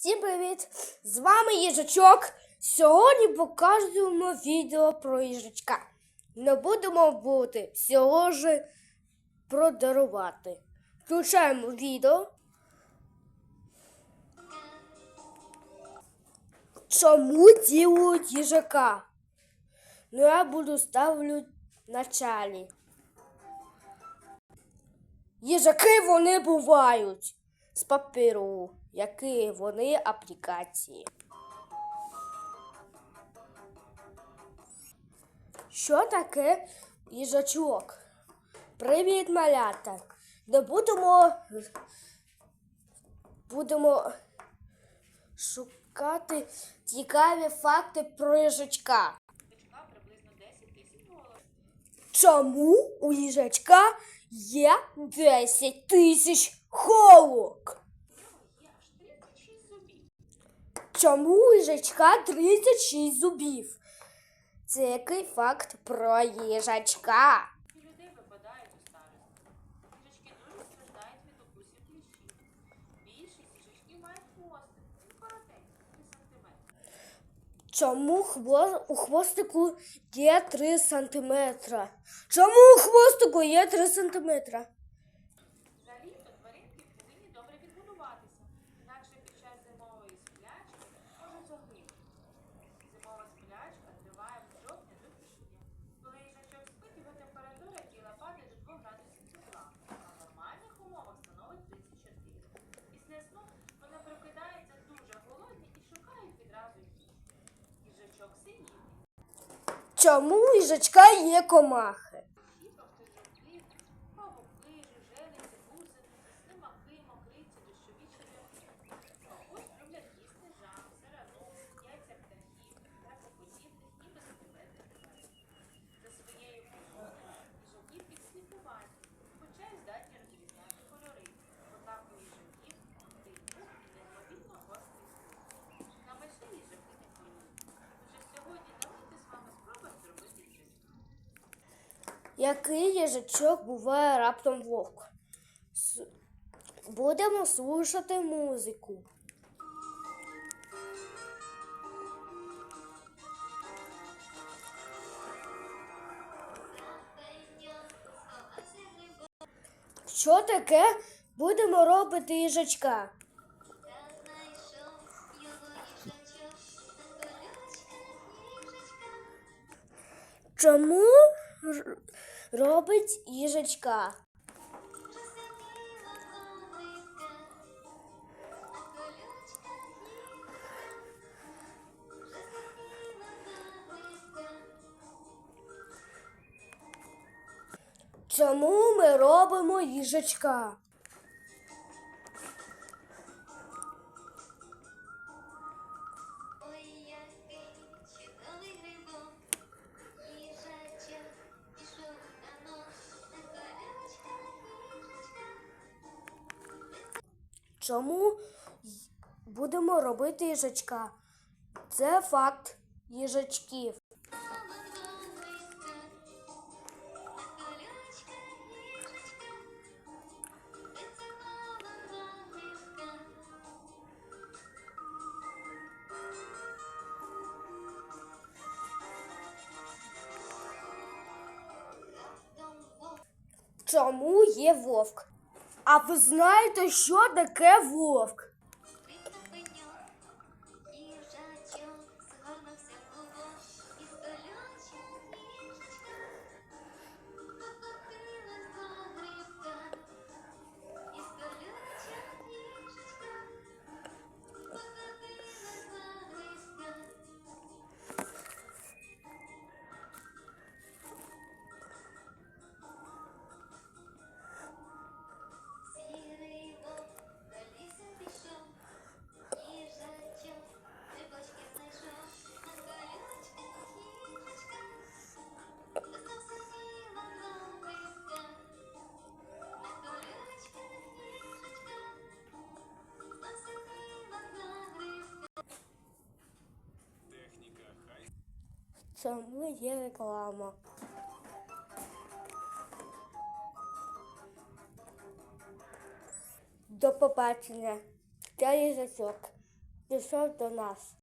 Всім привіт! З вами їжачок. Сьогодні показуємо відео про їжачка. Не будемо бути всього ж продарувати. Включаємо відео. Чому ділають їжака? Ну я буду ставлю в началі. Їжаки вони бувають з паперу, які вони аплікації. Що таке їжачок? Привіт, малята! Не будемо, будемо шукати цікаві факти про їжачка. Їжачка приблизно 10 тисяч доларів. Чому у їжачка є 10 тисяч холок? Є аж 36 зубів. Чому у їжачка 36 зубів? Це який факт про їжачка? Людей випадають у старості. Їжачки дуже страждають від укусів кліщів. Більшість їжачків мають хвостик. Він коротенький, 3 см. Чому хво... у хвостику є 3 сантиметра? Чому у хвостику є 3 сантиметра? Чому їжачка є комахи? Який їжачок буває раптом вовк? С- Будемо слухати музику. Що таке будемо робити їжачка? Чому робить їжачка? Чому ми робимо їжачка? Чому будемо робити їжачка? Це факт їжачків. Чому є вовк? А ви знаєте, що таке вовк? Чому є реклама? До побачення. Я їжачок. пішов до нас.